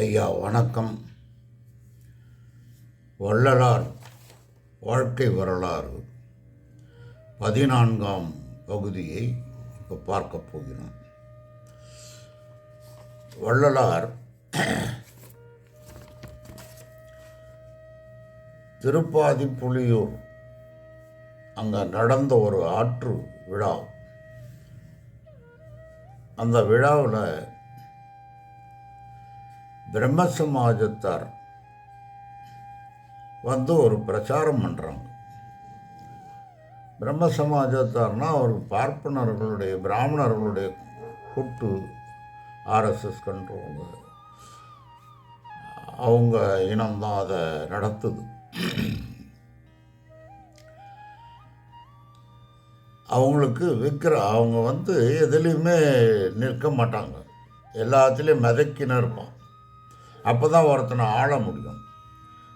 ஐயா வணக்கம். வள்ளலார் வாழ்க்கை வரலாறு பதினான்காம் பகுதியை இப்போ பார்க்க போகிறோம். வள்ளலார் திருப்பாதி புலியூர் அங்கே நடந்த ஒரு ஆற்று விழா. அந்த விழாவில் பிரம்ம சமாஜத்தார் வந்து ஒரு பிரச்சாரம் பண்ணுறாங்க பிரம்ம சமாஜத்தார்னால் ஒரு பார்ப்பனர்களுடைய பிராமணர்களுடைய கூட்டு ஆர்எஸ்எஸ் கண்ட்ரோல். அவங்க இனம்தான் அதை நடத்துது. அவங்களுக்கு விற்கிற அவங்க வந்து எதுலேயுமே நிற்க மாட்டாங்க. எல்லாத்துலேயும் மிதக்கின்னு இருப்பான் அப்போ தான் ஒருத்தனை ஆள முடியும்.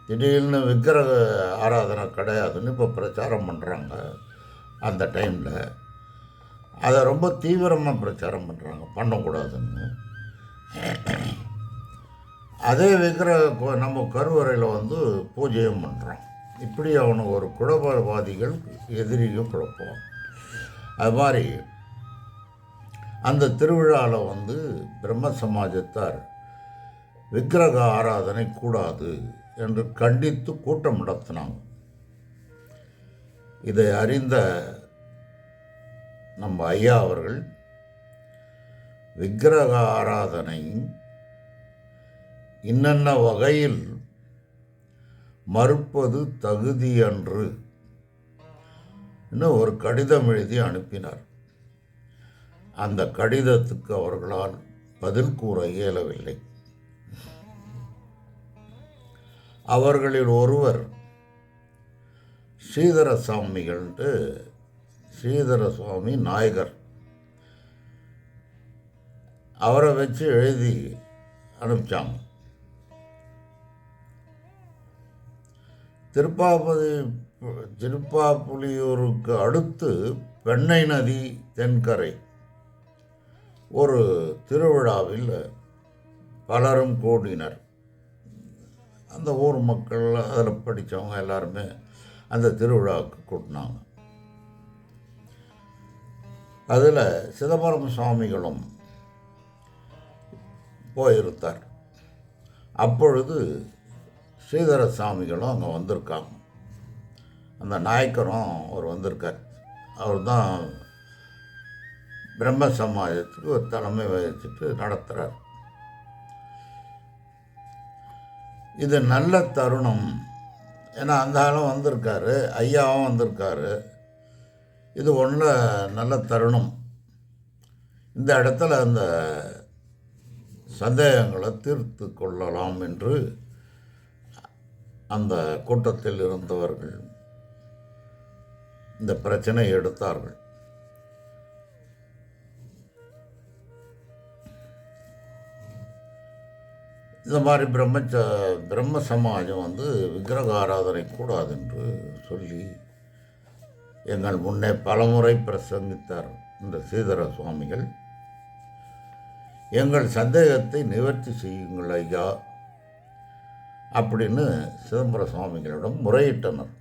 திடீர்னு விக்கிரக ஆராதனை கிடையாதுன்னு இப்போ பிரச்சாரம் பண்ணுறாங்க அந்த டைமில். அதை ரொம்ப தீவிரமாக பிரச்சாரம் பண்ணுறாங்க பண்ணக்கூடாதுன்னு. அதே விக்கிரக நம்ம கருவறையில் வந்து பூஜையும் பண்ணுறோம் இப்படி அவனுக்கு ஒரு குழப்பவாதிகள் எதிரியும் குழப்பம் அது மாதிரி அந்த திருவிழாவில் வந்து பிரம்ம சமாஜத்தார் விக்கிரக ஆராதனை கூடாது என்று கண்டித்து கூட்டம் நடத்தினாங்க. இதை அறிந்த நம்ம ஐயா அவர்கள் விக்கிரக ஆராதனை இன்னென்ன வகையில் மறுப்பது தகுதியன்று இன்னும் ஒரு கடிதம் எழுதி அனுப்பினார். அந்த கடிதத்துக்கு அவர்களால் பதில் கூற இயலவில்லை. அவர்களில் ஒருவர் ஸ்ரீதர சுவாமிகள்ன்ட்டு ஸ்ரீதர சுவாமி நாயகர். அவரை வச்சு எழுதி அனுப்பிச்சாங்க. திருப்பாபதி திருப்பாப்புலியூருக்கு அடுத்து பெண்ணை நதி தென்கரை ஒரு திருவிழாவில் பலரும் கூடினர். அந்த ஊர் மக்கள் அதில் படித்தவங்க எல்லாருமே அந்த திருவிழாவுக்கு கூட்டினாங்க. அதில் சிதம்பரம் சுவாமிகளும் போயிருந்தார். அப்பொழுது ஸ்ரீதர சாமிகளும் அங்கே வந்திருக்காங்க. அந்த நாயக்கரும் அவர் வந்திருக்கார். அவர் தான் பிரம்ம சமாஜத்துக்கு ஒரு தலைமை வகிச்சுட்டு நடத்துகிறார் இது நல்ல தருணம். ஏன்னா அந்த ஆளும் வந்திருக்காரு ஐயாவும் வந்திருக்காரு. இது ஒன்று நல்ல தருணம். இந்த இடத்துல அந்த சந்தேகங்களை தீர்த்து கொள்ளலாம் என்று அந்த கூட்டத்தில் இருந்தவர்கள் இந்த பிரச்சனை எடுத்தார்கள். இந்த மாதிரி பிரம்மச்ச பிரம்ம சமாஜம் வந்து விக்கிரக ஆராதனை கூடாது என்று சொல்லி எங்கள் முன்னே பலமுறை பிரசங்கித்தார் இந்த ஸ்ரீதர சுவாமிகள். எங்கள் சந்தேகத்தை நிவர்த்தி செய்யுங்கள் ஐயா அப்படின்னு சிதம்பர சுவாமிகளிடம் முறையிட்டனர்.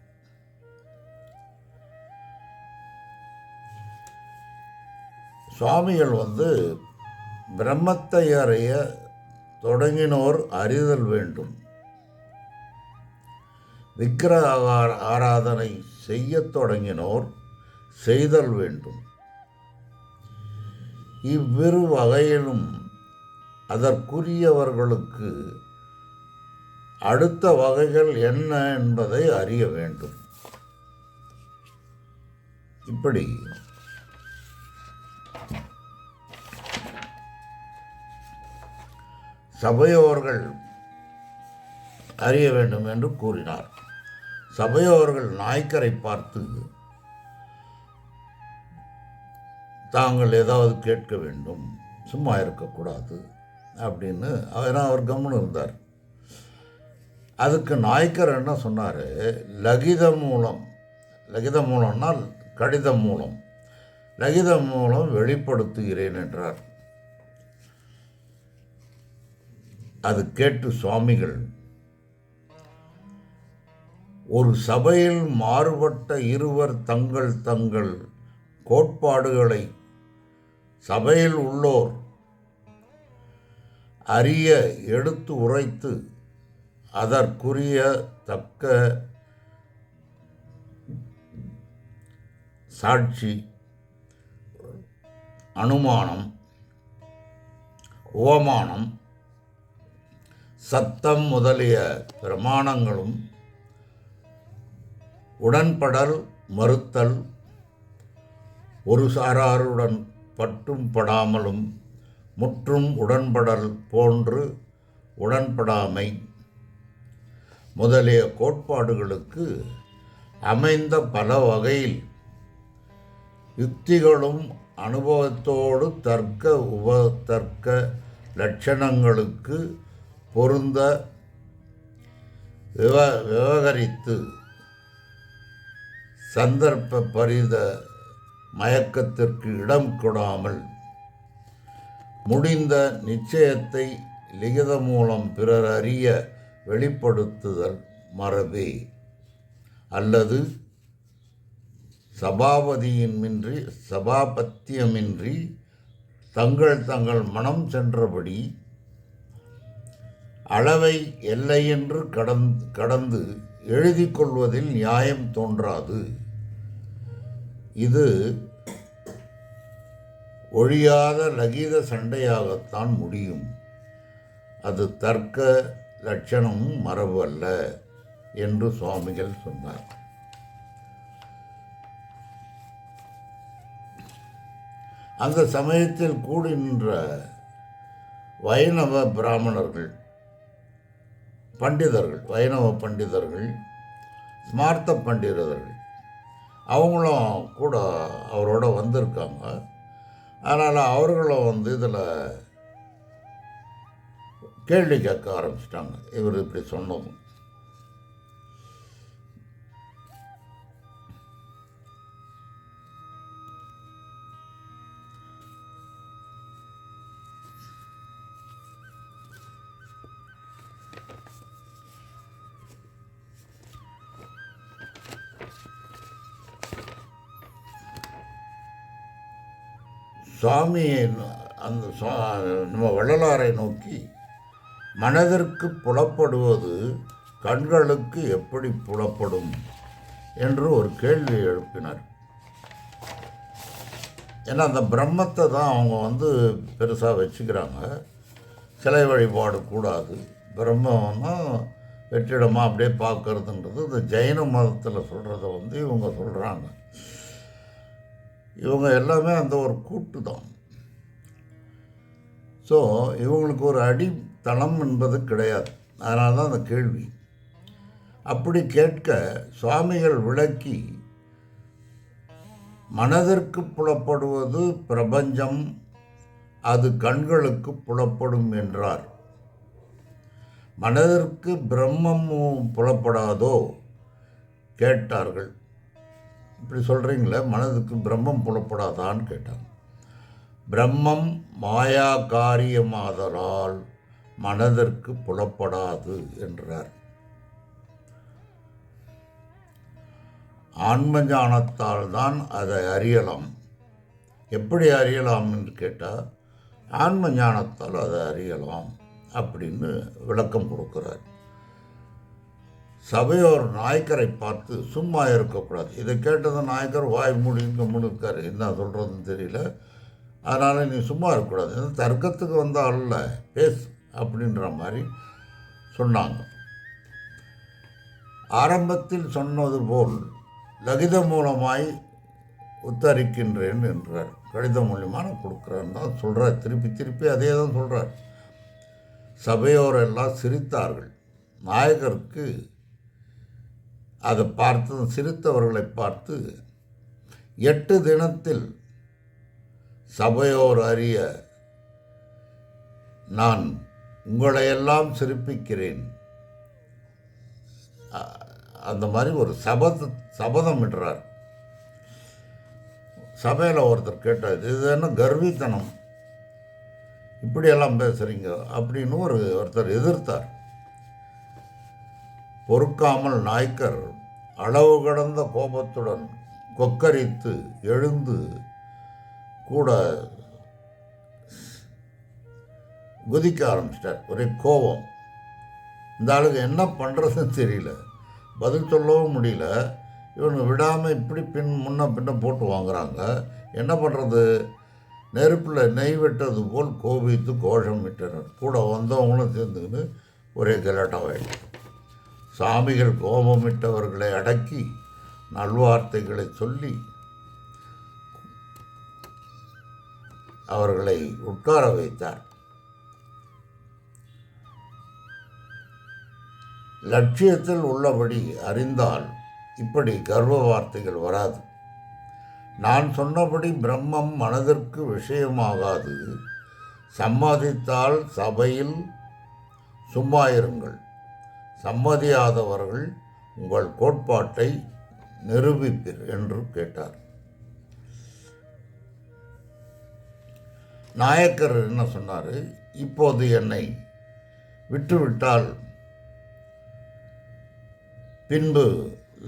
சுவாமிகள் வந்து பிரம்மத்தை அறிய தொடங்கினோர் அறிதல் வேண்டும். விக்கிரக ஆராதனை செய்யத் தொடங்கினோர் செய்தல் வேண்டும். இவ்விரு வகையிலும் அதற்குரியவர்களுக்கு அடுத்த வகைகள் என்ன என்பதை அறிய வேண்டும். இப்படி சபையோர்கள் அறிய வேண்டும் என்று கூறினார். சபையோர்கள் நாய்க்கரை பார்த்து தாங்கள் ஏதாவது கேட்க வேண்டும் சும்மா இருக்கக்கூடாது அப்படின்னு ஏன்னா அவர் கம்முன்னு இருந்தார். அதுக்கு நாய்க்கர் என்ன சொன்னார்? லகிதம் மூலம். லகிதம் மூலம்னால் கடிதம் மூலம். லகிதம் மூலம் வெளிப்படுத்துகிறேன் என்றார். அது கேட்டு சுவாமிகள் ஒரு சபையில் மாறுபட்ட இருவர் தங்கள் தங்கள் கோட்பாடுகளை சபையில் உள்ளோர் அறிய எடுத்து உரைத்து அதற்குரிய தக்க சாட்சி அனுமானம் உபமானம் சத்தம் முதலிய பிரமாணங்களும் உடன்படல் மறுத்தல் ஒரு சாராருடன் பட்டும் படாமலும் முற்றும் உடன்படல் போன்று உடன்படாமை முதலிய கோட்பாடுகளுக்கு அமைந்த பல வகையில் யுக்திகளும் அனுபவத்தோடு தர்க்க உபதர்க்க லட்சணங்களுக்கு பொருந்த விவ விவகரித்து சந்தர்ப்ப பரித மயக்கத்திற்கு இடம் கொடாமல் முடிந்த நிச்சயத்தை லிகித மூலம் பிறர் அறிய வெளிப்படுத்துதல் மரபே. அல்லது சபாபதியின்மின்றி சபாபத்தியமின்றி தங்கள் தங்கள் மனம் சென்றபடி அளவை எல்லையென்று கடந்து கடந்து எழுதி கொள்வதில் நியாயம் தோன்றாது. இது ஒழியாத லகீத சண்டையாகத்தான் முடியும். அது தர்க்க லட்சணம் மரபு அல்ல என்று சுவாமிகள் சொன்னார். அந்த சமயத்தில் கூடி நின்ற வைணவ பிராமணர்கள் பண்டிதர்கள் வைணவ பண்டிதர்கள் ஸ்மார்த்த பண்டிதர்கள் அவங்களும் கூட அவரோட வந்திருக்காங்க. அதனால் அவர்களும் வந்து இதில் கேள்வி கேட்க ஆரம்பிச்சிட்டாங்க. இவர் இப்படி சொன்னதும். சுவாமியை அந்த நம்ம வள்ளலாரை நோக்கி மனதிற்கு புலப்படுவது கண்களுக்கு எப்படி புலப்படும் என்று ஒரு கேள்வி எழுப்பினார். ஏன்னா அந்த பிரம்மத்தை தான் அவங்க வந்து பெருசாக வச்சுக்கிறாங்க. சிலை வழிபாடு கூடாது. பிரம்மம்னா வெற்றிடமாக அப்படியே பார்க்கறதுன்றது. இந்த ஜெயின மதத்தில் சொல்கிறத வந்து இவங்க சொல்கிறாங்க இவங்க எல்லாமே அந்த ஒரு கூட்டு தான். ஸோ இவங்களுக்கு ஒரு அடித்தளம் என்பது கிடையாது. அதனால தான் அந்த கேள்வி. அப்படி கேட்க சுவாமிகள் விளக்கி மனதிற்கு புலப்படுவது பிரபஞ்சம் அது கண்களுக்கு புலப்படும் என்றார். மனதிற்கு பிரம்மமும் புலப்படாதோ? கேட்டார்கள். இப்படி சொல்கிறீங்களே மனதுக்கு பிரம்மம் புலப்படாதான்னு கேட்டாங்க. பிரம்மம் மாயா காரியமாதலால் மனதிற்கு புலப்படாது என்றார். ஆன்ம ஞானத்தால் தான் அதை அறியலாம். எப்படி அறியலாம் என்று கேட்டால் ஆன்ம ஞானத்தால் அதை அறியலாம் அப்படின்னு விளக்கம் கொடுக்குறார். சபையோர் நாயக்கரை பார்த்து சும்மா இருக்கக்கூடாது. இதை கேட்டது நாயக்கர் வாய் மூடிங்க முழுக்கார் என்ன சொல்கிறதுன்னு தெரியல. அதனால் நீ சும்மா இருக்கக்கூடாது. இது தர்க்கத்துக்கு வந்தால் அல்ல. பேஸ் அப்படின்ற மாதிரி சொன்னாங்க. ஆரம்பத்தில் சொன்னது போல் லகித மூலமாய் உத்தரிக்கின்றேன் என்றார். கடிதம் மூலியமாக நான் கொடுக்குறேன்னு தான் சொல்கிறார் திருப்பி திருப்பி அதே தான் சொல்கிறார் சபையோர் எல்லாம் சிரித்தார்கள். நாயகருக்கு அதை பார்த்து சிரித்தவர்களை பார்த்து எட்டு தினத்தில் சபையோர் அறிய நான் உங்களையெல்லாம் சிரிப்பிக்கிறேன். அந்த மாதிரி ஒரு சபத சபதம் இடுறார். சபையில் ஒருத்தர் கேட்டார் இது என்ன கர்வித்தனம்? இப்படியெல்லாம் பேசுகிறீங்க அப்படின்னு ஒரு ஒருத்தர் எதிர்த்தார். பொறுக்காமல் நாய்க்கர் அளவு கடந்த கோபத்துடன் கொக்கரித்து எழுந்து கூட குதிக்க ஆரம்பிச்சிட்டார். ஒரே கோபம். இந்த ஆளுக்கு என்ன பண்ணுறதுன்னு தெரியல. பதில் சொல்லவும் முடியல. இவங்க விடாமல் இப்படி பின் முன்ன பின்ன போட்டு வாங்குறாங்க. என்ன பண்ணுறது நெருப்பில் நெய் வெட்டது போல் கோபித்து கோஷம் விட்டனர் கூட வந்தவங்களும் சேர்ந்துக்கின்னு ஒரே கலாட்டாவாயிடுச்சு சாமிகள் கோபமிட்டவர்களை அடக்கி நல்வார்த்தைகளை சொல்லி அவர்களை உட்கார வைத்தார். லட்சியத்தில் உள்ளபடி அறிந்தால் இப்படி கர்வ வார்த்தைகள் வராது. நான் சொன்னபடி பிரம்மம் மனதிற்கு விஷயமாகாது. சம்மதித்தால் சபையில் சும்மா இருங்கள். சம்மதியாதவர்கள் உங்கள் கோட்பாட்டை நிரூபிப்பீர் என்று கேட்டார். நாயக்கர் என்ன சொன்னார்? இப்போது என்னை விட்டுவிட்டால் பின்பு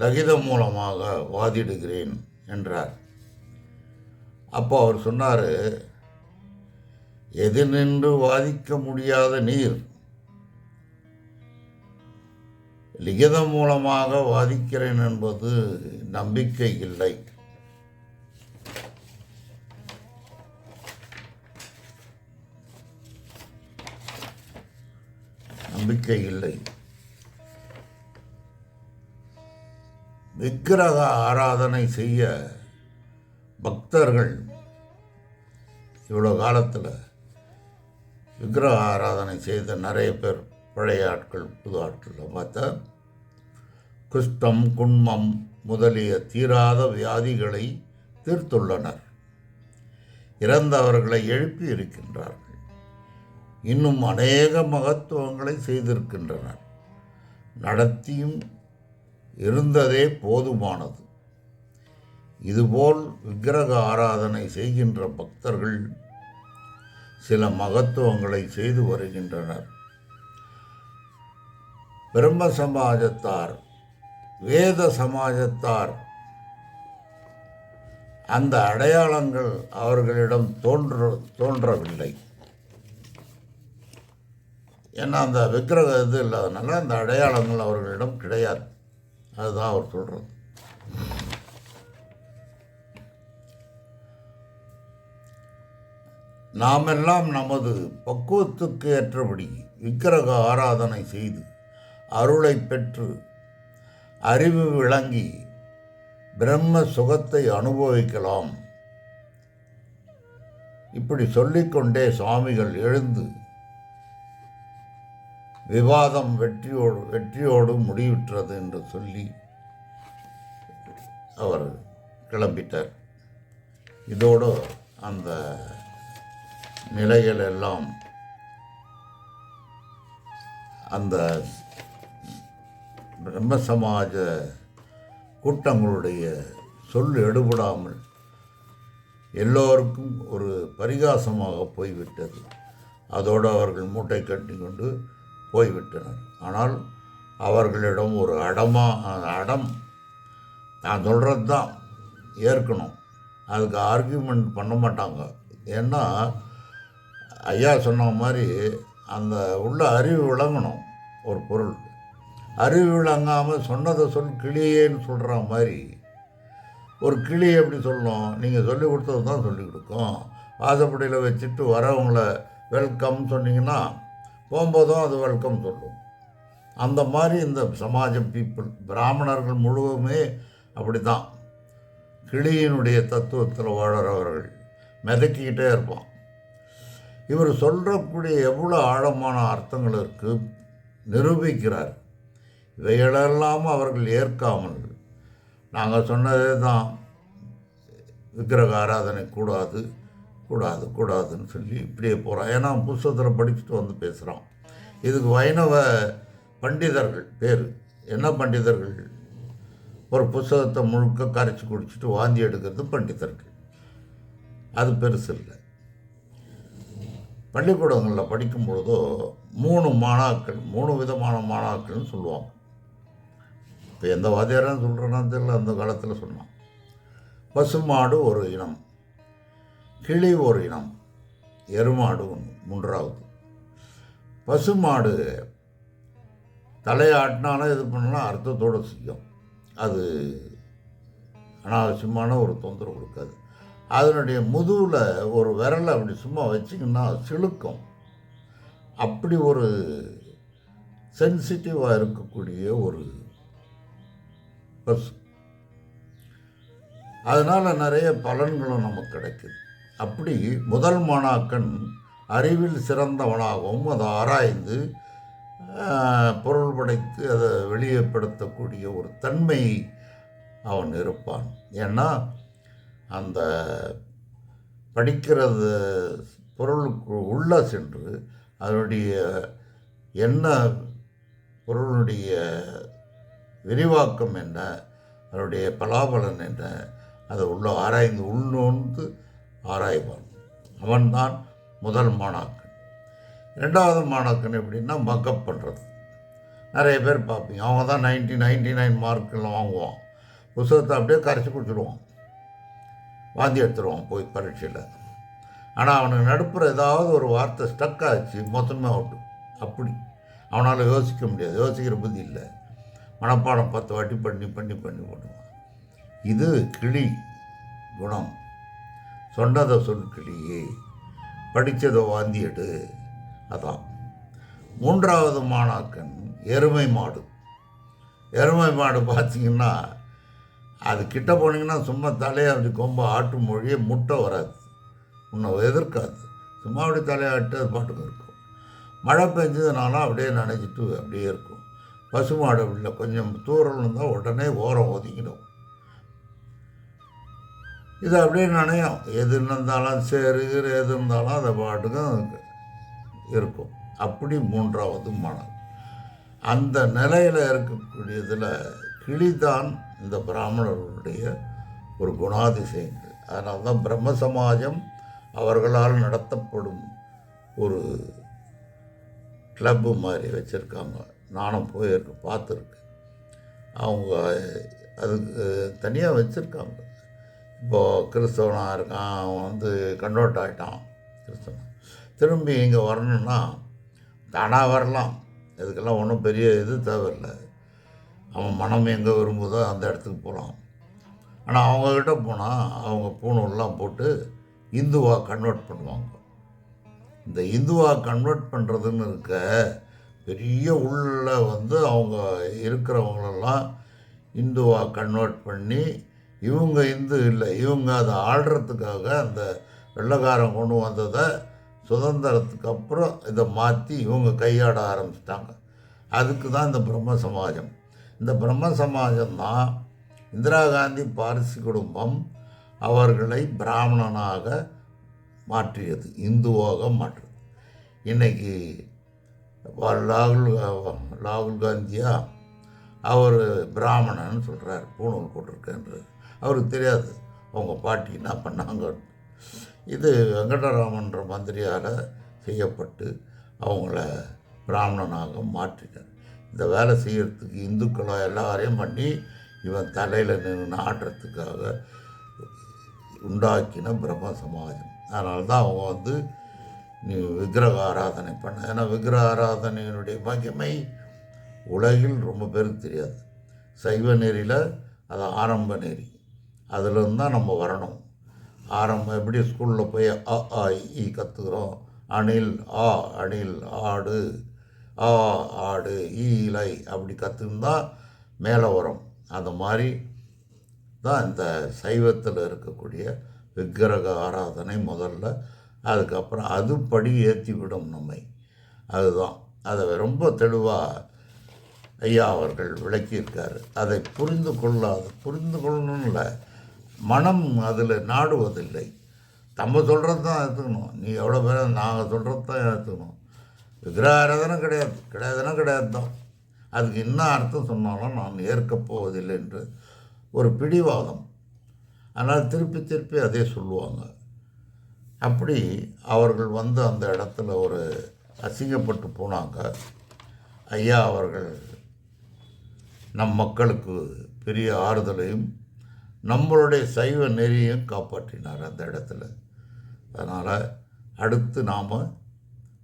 லகிதம் மூலமாக வாதிடுகிறேன் என்றார். அப்போ அவர் சொன்னார் எது நின்று வாதிக்க முடியாத நீர் லிகிதம் மூலமாக வாதிக்கிறேன் என்பது நம்பிக்கை இல்லை. நம்பிக்கை இல்லை. விக்கிரக ஆராதனை செய்ய பக்தர்கள் இவ்வளோ காலத்தில் விக்கிரக ஆராதனை செய்த நிறைய பேர் பழைய ஆட்கள் புது ஆட்கள் பார்த்தா குஷ்டம் குண்மம் முதலிய தீராத வியாதிகளை தீர்த்துள்ளனர். இறந்தவர்களை எழுப்பி இருக்கின்றார்கள். இன்னும் அநேக மகத்துவங்களை செய்திருக்கின்றனர். நடத்தியும் இருந்ததே போதுமானது. இதுபோல் விக்கிரக ஆராதனை செய்கின்ற பக்தர்கள் சில மகத்துவங்களை செய்து வருகின்றனர். பிரம்ம சமாஜத்தார் வேத சமாஜத்தார் அந்த அடையாளங்கள் அவர்களிடம் தோன்ற தோன்றவில்லை. ஏன்னா அந்த விக்கிரக இது இல்லாதனால அந்த அடையாளங்கள் அவர்களிடம் கிடையாது. அதுதான் அவர் சொல்கிறது நாமெல்லாம் நமது பக்குவத்துக்கு ஏற்றபடி விக்கிரக ஆராதனை செய்து அருளை பெற்று அறிவு விளங்கி பிரம்ம சுகத்தை அனுபவிக்கலாம். இப்படி சொல்லிக்கொண்டே சுவாமிகள் எழுந்து விவாதம் வெற்றியோடு வெற்றியோடு முடிவுற்றது என்று சொல்லி அவர் கிளம்பிட்டார். இதோடு அந்த நிலைகள் எல்லாம் அந்த பிரம்ம சமாஜ கூட்டங்களுடைய சொல் எடுபடாமல் எல்லோருக்கும் ஒரு பரிகாசமாக போய்விட்டது. அதோடு அவர்கள் மூட்டை கட்டி கொண்டு போய்விட்டனர். ஆனால் அவர்களிடம் ஒரு அடமா அடம். நான் சொல்கிறது தான் ஏற்கணும். அதுக்கு ஆர்கியூமெண்ட் பண்ண மாட்டாங்க. ஏன்னா ஐயா சொன்ன மாதிரி அந்த உள்ள அறிவு விளங்கணும். ஒரு பொருள். அறிவு விளங்காமல் சொன்னதை சொல் கிளியேன்னு சொல்கிற மாதிரி ஒரு கிளி எப்படி சொல்லும் நீங்கள் சொல்லி கொடுத்தது தான் சொல்லி கொடுக்கும். வாசப்படியில் வச்சுட்டு வரவங்கள வெல்கம் சொன்னீங்கன்னா போகும்போதும் அது வெல்கம் சொல்லும். அந்த மாதிரி இந்த சமாஜம் பீப்புள் பிராமணர்கள் முழுவதுமே அப்படி தான் கிளியினுடைய தத்துவத்தில் வாழறவர்கள் மிதக்கிக்கிட்டே இருப்பான். இவர் சொல்கிறக்கூடிய எவ்வளோ ஆழமான அர்த்தங்கள் இருக்குது நிரூபிக்கிறார். இவைகளெல்லாம் அவர்கள் ஏற்காமல் நாங்கள் சொன்னதே தான் விக்கிரக ஆராதனை கூடாது கூடாது கூடாதுன்னு சொல்லி இப்படியே போகிறான் ஏன்னா புஸ்தகத்தில் படிச்சுட்டு வந்து பேசுகிறான் இதுக்கு வைணவ பண்டிதர்கள் பேர். என்ன பண்டிதர்கள்? ஒரு புஸ்தகத்தை முழுக்க கரைச்சி குடிச்சிட்டு வாந்தி எடுக்கிறது பண்டிதர்கள். அது பெருசு இல்லை. பள்ளிக்கூடங்களில் படிக்கும் பொழுதோ மூணு மாணாக்கள் மூணு விதமான மாணாக்கள்னு சொல்லுவாங்க. இப்போ எந்த வாத்தியாரும் சொல்கிறேன்னா தெரியல அந்த காலத்தில் சொன்னான். பசுமாடு ஒரு இனம் கிளி ஒரு இனம் எருமாடு ஒன்று மூன்றாவது. பசுமாடு தலையாட்டினாலும் இது பண்ணலாம்? அர்த்தத்தோடு செய்யும். அது அனாவசியமான ஒரு தொந்தரவு கொடுக்காது. அதனுடைய முதுகில் ஒரு விரலை அப்படி சும்மா வச்சிங்கன்னா சிலுக்கும். அப்படி ஒரு சென்சிட்டிவாக இருக்கக்கூடிய ஒரு ப்ளஸ் அதனால் நிறைய பலன்களும் நமக்கு கிடைக்குது. அப்படி முதல் மாணாக்கன் அறிவில் சிறந்தவனாகவும் அதை ஆராய்ந்து பொருள் படைத்து அதை வெளியேப்படுத்தக்கூடிய ஒரு தன்மை அவன் இருப்பான். ஏன்னா அந்த படிக்கிறது பொருளுக்கு உள்ளே சென்று அதனுடைய என்ன பொருளுடைய விரிவாக்கம் என்ன அதனுடைய பலாபலன் என்ன அதை உள்ள ஆராய்ந்து உள்நோந்து ஆராய்வான். அவன்தான் முதல் மாணாக்கன். ரெண்டாவது மாணாக்கன் எப்படின்னா மக்கப் பண்ணுறது நிறைய பேர் பார்ப்பீங்க. அவங்க தான் நைன்டி நைன்டி நைன் மார்க்கெல்லாம் வாங்குவான். புத்தகத்தை அப்படியே கரைச்சி குடிச்சிடுவான் வாந்தி எடுத்துருவான் போய் பரீட்சையில். ஆனால் அவனுக்கு நடுப்புற ஏதாவது ஒரு வார்த்தை ஸ்டக் ஆச்சு மொத்தமாக அவுட்டு அப்படி. அவனால் யோசிக்க முடியாது. யோசிக்கிற புத்தி இல்லை. மனப்பாடம் பத்து வாட்டி பண்ணி பண்ணி பண்ணி பண்ணுவான் இது கிளி குணம். சொன்னதை சொல் கிளியே. படித்ததை வாந்தி எடு. அதான். மூன்றாவது மாணாக்கன் எருமை மாடு. எருமை மாடு பார்த்தீங்கன்னா அது கிட்ட போனீங்கன்னா சும்மா தலையை அப்படி கொம்ப ஆட்டு மொழியே முட்டை வராது. உன்னை எதிர்க்காது. சும்மா அப்படி தலையாட்டு அது பாட்டுக்கு இருக்கும். மழை பெஞ்சதுனால அப்படியே நினைச்சிட்டு அப்படியே இருக்கும். பசுமாடு உள்ள இல்லை கொஞ்சம் தூரம் இருந்தால் உடனே ஓரம் ஒதுங்கிடும் இது அப்படியே நனையும். எது இருந்தாலும் சேருகிற எது இருந்தாலும் அதை பாட்டுக்கும் இருக்கும். அப்படி மூன்றாவது மனம் அந்த நிலையில் இருக்கக்கூடியதில் கிளிதான் இந்த பிராமணர்களுடைய ஒரு குணாதிசயங்கள். அதனால தான் பிரம்ம சமாஜம் அவர்களால் நடத்தப்படும் ஒரு கிளப்பு மாதிரி வச்சுருக்காங்க. நானும் போயிருக்கு பார்த்துருக்கேன் அவங்க அதுக்கு தனியாக வச்சுருக்காங்க. இப்போது கிறிஸ்தவனாக இருக்கான் அவன் வந்து கன்வெர்ட் ஆகிட்டான் கிறிஸ்தவன். திரும்பி இங்கே வரணும்னா தானாக வரலாம். இதுக்கெல்லாம் ஒன்றும் பெரிய இது தேவையில்லை. அவன் மனம் எங்கே விரும்புதோ அந்த இடத்துக்கு போகலாம் ஆனால் அவங்கக்கிட்ட போனால் அவங்க பூணூல்லாம் போட்டு இந்துவாக கன்வெர்ட் பண்ணுவாங்க. இந்த இந்துவாக கன்வெர்ட் பண்ணுறதுன்னு இருக்க பெரிய உள்ளே வந்து அவங்க இருக்கிறவங்களெல்லாம் இந்துவாக கன்வெர்ட் பண்ணி இவங்க இந்து இல்லை இவங்க அதை ஆடுறதுக்காக அந்த வெள்ளைக்காரன் கொண்டு வந்ததை சுதந்திரத்துக்கு அப்புறம் இதை மாற்றி இவங்க கையாட ஆரம்பிச்சிட்டாங்க. அதுக்கு தான் இந்த பிரம்ம சமாஜம். இந்த பிரம்ம சமாஜம் தான் இந்திரா காந்தி பாரிசு குடும்பம் அவர்களை பிராமணனாக மாற்றியது இந்துவாக மாற்றுது. இன்றைக்கி ராகுல் ராகுல் காந்தியா? அவர் பிராமணன் சொல்கிறார் பூணூல் போட்டிருக்கேன்றது. அவருக்கு தெரியாது அவங்க பாட்டி என்ன பண்ணாங்க. இது வெங்கடராமன்ற மந்திரியால் செய்யப்பட்டு அவங்கள பிராமணனாக மாற்றினார். இந்த வேலை செய்கிறதுக்கு இந்துக்களை எல்லாரையும் பண்ணி இவன் தலையில் நின்று ஆடுறதுக்காக உண்டாக்கின பிரம்ம சமாஜம். அதனால தான் அவங்க வந்து விக்கிரக ஆராதனை பண்ண. ஏன்னா விக்கிரக ஆராதனையினுடைய மகிமை உலகில் ரொம்ப பேருக்கு தெரியாது. சைவ நெறியில் அது ஆரம்ப நெறி. அதுலேருந்து தான் நம்ம வரணும். ஆரம்பம் எப்படி ஸ்கூலில் போய் அ ஆ இ கற்றுக்குறோம் அணில் ஆ அணில் ஆடு ஆ ஆடு ஈ இலை அப்படி கற்றுருந்தா மேலே வரும். அந்த மாதிரி தான் இந்த சைவத்தில் இருக்கக்கூடிய விக்கிரக ஆராதனை முதல்ல அதுக்கப்புறம் அது படி ஏற்றி விடும் நம்மை. அதுதான். அதை ரொம்ப தெளிவாக ஐயா அவர்கள் விளக்கியிருக்கார். அதை புரிந்து கொள்ளாது புரிந்து கொள்ளணும்ல. மனம் அதில் நாடுவதில்லை. நம்ம சொல்கிறது தான் ஏற்றுக்கணும் நீ எவ்வளோ பேர் நாங்கள் சொல்கிறது தான் ஏற்றுக்கணும் விக்கிரக கிடையாது. கிடையாதுன்னா கிடையாது தான். அதுக்கு என்ன அர்த்தம் சொன்னாலும் நான் ஏற்கப் போவதில்லை என்று ஒரு பிடிவாதம். ஆனால் திருப்பி திருப்பி அதே சொல்லுவாங்க. அப்படி அவர்கள் வந்து அந்த இடத்துல ஒரு அசிங்கப்பட்டு போனாங்க. ஐயா அவர்கள் நம் மக்களுக்கு பெரிய ஆறுதலையும் நம்மளுடைய சைவ நெறியையும் காப்பாற்றினார் அந்த இடத்துல. அதனால் அடுத்து நாம்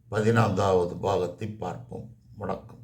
பதினான்காவது பாகத்தை பார்ப்போம். வணக்கம்.